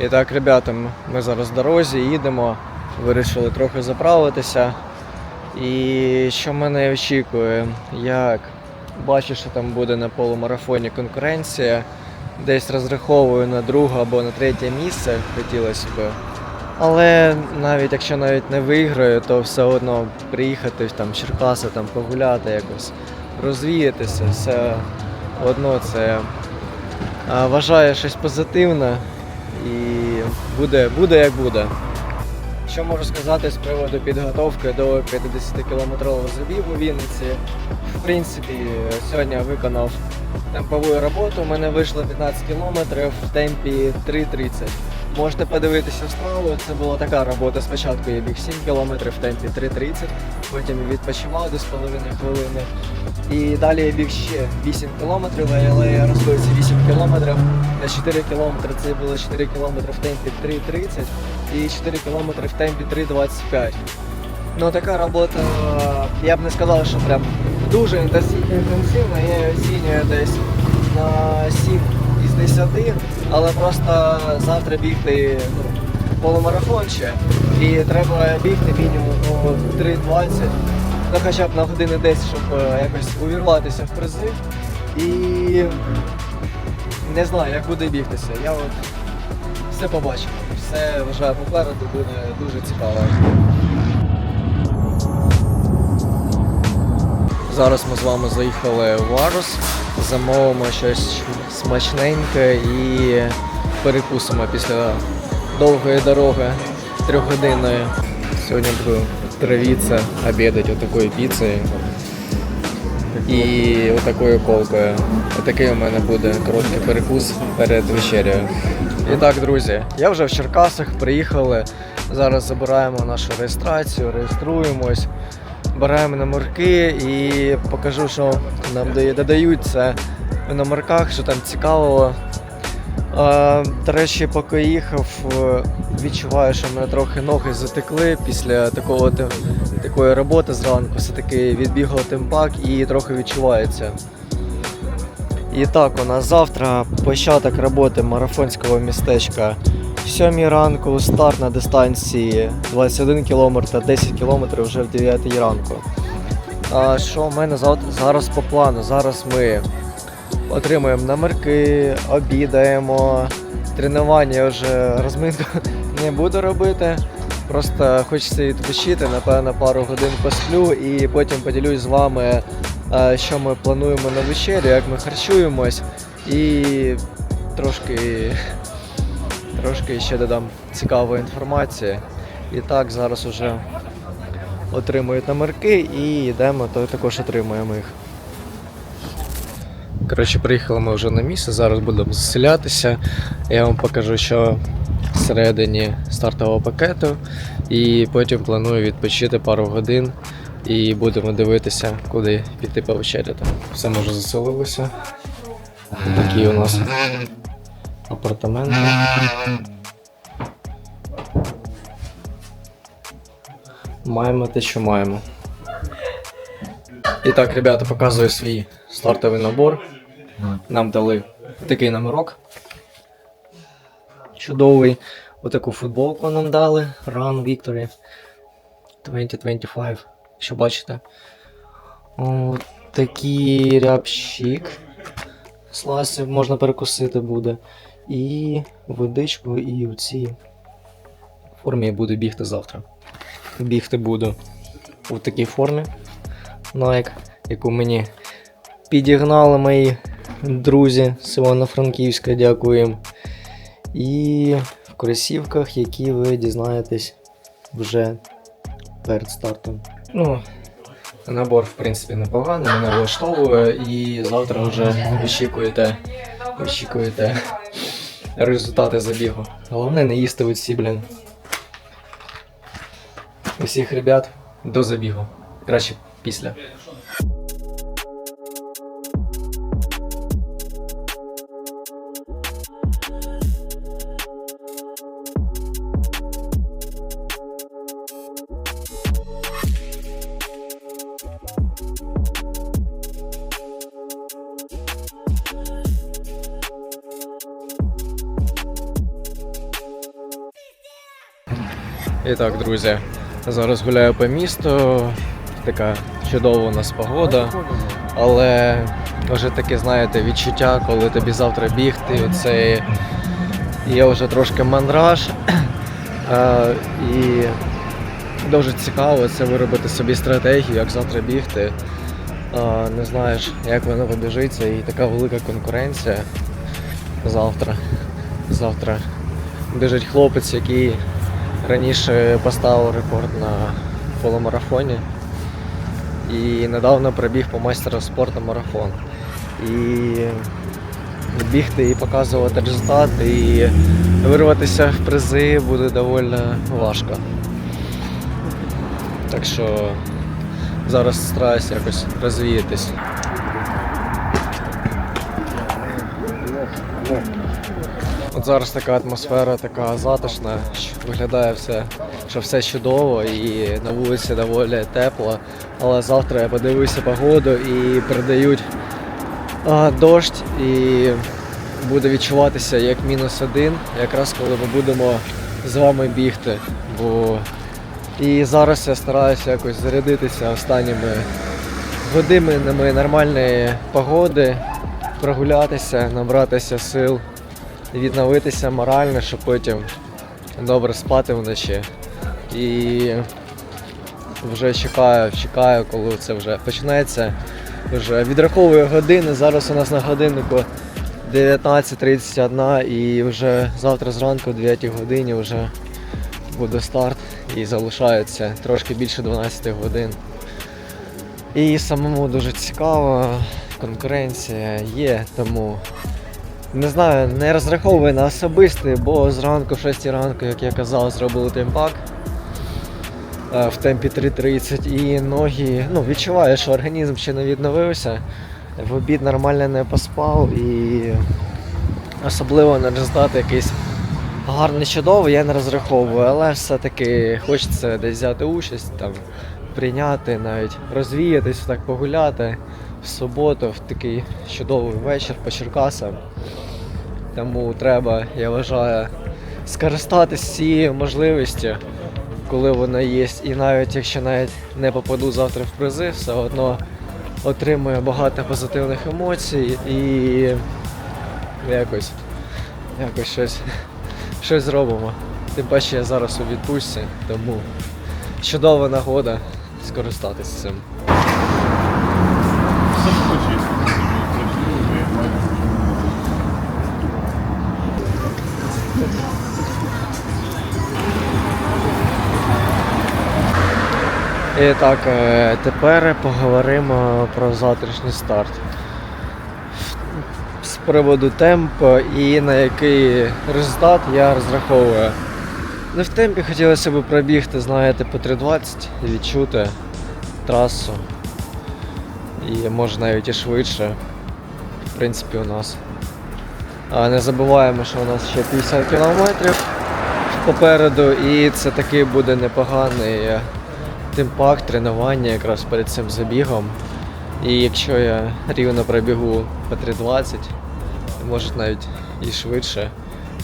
І так, ребята, ми зараз в дорозі їдемо, вирішили трохи заправитися. І що мене очікує? Як бачу, що там буде на полумарафоні конкуренція. Десь розраховую на друге або на третє місце, хотілося б. Але навіть якщо навіть не виграю, то все одно приїхати там в Черкаси, там погуляти якось, розвіятися, все одно це вважаю щось позитивне і буде, буде як буде. Що можу сказати з приводу підготовки до 50-кілометрового забігу у Вінниці? В принципі, сьогодні я виконав темпову роботу. У мене вийшло 15 кілометрів в темпі 3.30. Можете подивитися вправо, це була така робота. Спочатку я біг 7 кілометрів в темпі 3.30, потім відпочивав десь половини хвилини. І далі я біг ще 8 кілометрів, але я розбив ці 8 кілометрів на 4 кілометри. Це було 4 кілометри в темпі 3.30 і 4 кілометри в темпі 3.25. Ну така робота, я б не сказав, що прям дуже інтенсивна, я її оцінюю десь на 7 із 10, але просто завтра бігти ну, полумарафон ще, і треба бігти мінімум ну, 3.20, ну хоча б на години 10, щоб е, якось увірватися в призи. І не знаю, як буде бігтися. Я от все побачив. Все вважаю попереду буде дуже цікаво. Зараз ми з вами заїхали в Варус, замовимо щось смачненьке і перекусимо після довгої дороги трьохгодинної. Сьогодні буду травитися, обідати отакою піцею і отакою колкою. Отакий у мене буде короткий перекус перед вечерею. І так, друзі, я вже в Черкасах, приїхали. Зараз забираємо нашу реєстрацію, реєструємось, беремо номерки і покажу, що нам дає- додають це в номерках, що там цікавого. До речі, поки їхав, е, відчуваю, що в мене трохи ноги затекли після такого такої роботи зранку. Все-таки відбігав темпак і трохи відчувається. І так, у нас завтра початок роботи марафонського містечка. В 7 ранку старт на дистанції 21 км та 10 км вже в 9 ранку. А що в мене зараз по плану? Зараз ми отримуємо номерки, обідаємо. Тренування вже розминку не буду робити. Просто хочеться відпочити, напевно, пару годин посплю і потім поділюсь з вами, е, що ми плануємо на вечерю, як ми харчуємось, і трошки, трошки ще додам цікавої інформації. І так, зараз уже отримують номерки і йдемо, то також отримуємо їх. Коротше, приїхали ми вже на місце, зараз будемо заселятися. Я вам покажу, що всередині стартового пакету. І потім планую відпочити пару годин і будемо дивитися, куди піти повечеряти. Все ми вже заселилися. Такі у нас апартаменти. Маємо те, що маємо. І так, ребята, показую свій стартовий набор. Нам дали такий номерок. Чудовий. Отаку футболку нам дали. Run Victory 2025. Якщо бачите. О, такий рябщик. Сласів можна перекусити буде. І водичку, і в цій формі я буду бігти завтра. Бігти буду у такій формі. Nike, яку мені підігнали мої друзі з Івано-Франківська, дякую їм. І в кросівках, які ви дізнаєтесь вже перед стартом. Ну, набор, в принципі, непоганий, мене влаштовує, і завтра вже очікуєте, очікуєте результати забігу. Головне не їсти оці, блін. Усіх ребят до забігу. Краще після. І так, друзі, зараз гуляю по місту. Така чудова у нас погода. Але вже таке, знаєте, відчуття, коли тобі завтра бігти. Це є вже трошки мандраж. І дуже цікаво це виробити собі стратегію, як завтра бігти. Не знаєш, як воно побіжиться, і така велика конкуренція завтра. Завтра біжить хлопець, який раніше поставив рекорд на полумарафоні. І недавно пробіг по майстеру спорту марафон. І бігти і показувати результат, і вирватися в призи буде доволі важко. Так що зараз стараюся якось розвіятись. Зараз така атмосфера, така затишна, що виглядає все, що все чудово і на вулиці доволі тепло. Але завтра я подивився погоду і передають а, дощ і буде відчуватися як мінус один, якраз коли ми будемо з вами бігти. Бо і зараз я стараюся якось зарядитися останніми годинами нормальної погоди, прогулятися, набратися сил, відновитися морально, щоб потім добре спати вночі. І вже чекаю, чекаю, коли це вже почнеться. Вже відраховую години. Зараз у нас на годиннику 19.31 і вже завтра зранку о 9 годині вже буде старт і залишається трошки більше 12 годин. І самому дуже цікаво, конкуренція є, тому не знаю, не розраховую на особистий, бо зранку, в 6 ранку, як я казав, зробили темпак е, в темпі 3.30 і ноги, ну, відчуваю, що організм ще не відновився. В обід нормально не поспав і особливо на результат якийсь гарний чудовий, я не розраховую, але все-таки хочеться десь взяти участь, там, прийняти, навіть розвіятись, так погуляти в суботу, в такий чудовий вечір по Черкасам. Тому треба, я вважаю, скористатися цією можливістю, коли вона є. І навіть якщо навіть не попаду завтра в призи, все одно отримую багато позитивних емоцій і якось, якось щось, щось зробимо. Тим паче я зараз у відпустці, тому чудова нагода скористатися цим. І так, е, тепер поговоримо про завтрашній старт. З приводу темпу і на який результат я розраховую. Ну, в темпі хотілося б пробігти, знаєте, по 3.20 і відчути трасу. І може навіть і швидше. В принципі, у нас. А не забуваємо, що у нас ще 50 кілометрів попереду, і це такий буде непоганий е, темпак, тренування якраз перед цим забігом. І якщо я рівно пробігу по 3.20, може навіть і швидше,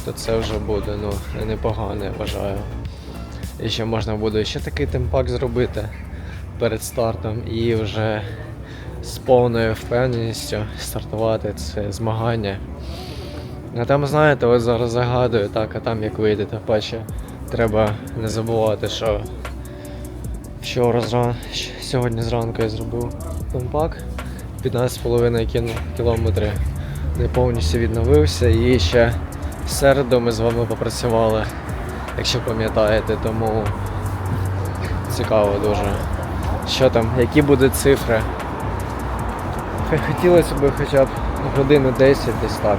то це вже буде ну, непогано, я вважаю. І ще можна буде ще такий темпак зробити перед стартом і вже з повною впевненістю стартувати це змагання. А там, знаєте, от зараз загадую, так, а там як вийде, тим паче треба не забувати, що Вчора зран... сьогодні зранку я зробив темпак 15,5 кін- кілометри. Не повністю відновився і ще в середу ми з вами попрацювали, якщо пам'ятаєте, тому цікаво дуже. Що там, які будуть цифри? Хотілося б хоча б годину 10 десь так.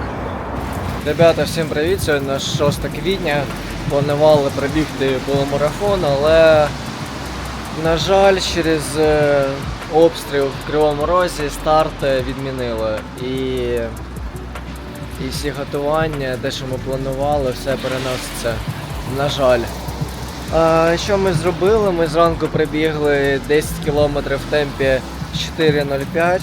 Ребята, всім привіт! Сьогодні 6 квітня. Планували пробігти полумарафон, але на жаль, через е, обстріл в Кривому Розі старт е, відмінили. І, і всі готування, те, що ми планували, все переноситься. На жаль. А, що ми зробили? Ми зранку прибігли 10 км в темпі 4.05,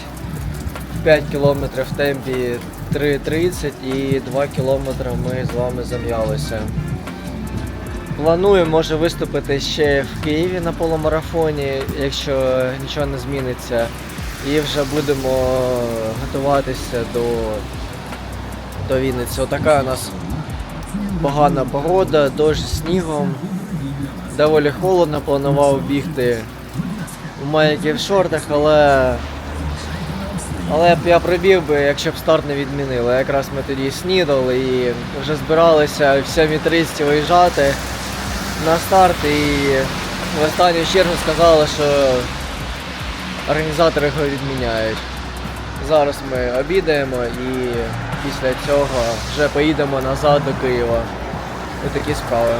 5 км в темпі 3.30 і 2 км ми з вами зам'ялися. Планую, може, виступити ще в Києві на полумарафоні, якщо нічого не зміниться. І вже будемо готуватися до, до Вінниці. Отака у нас погана погода, дощ з снігом. Доволі холодно, планував бігти в майки шортах, але. Але б я прибіг би, якщо б старт не відмінили. Якраз ми тоді снідали і вже збиралися в 7.30 виїжджати на старт і в останню чергу сказали, що організатори його відміняють. Зараз ми обідаємо і після цього вже поїдемо назад до Києва. Ось такі справи.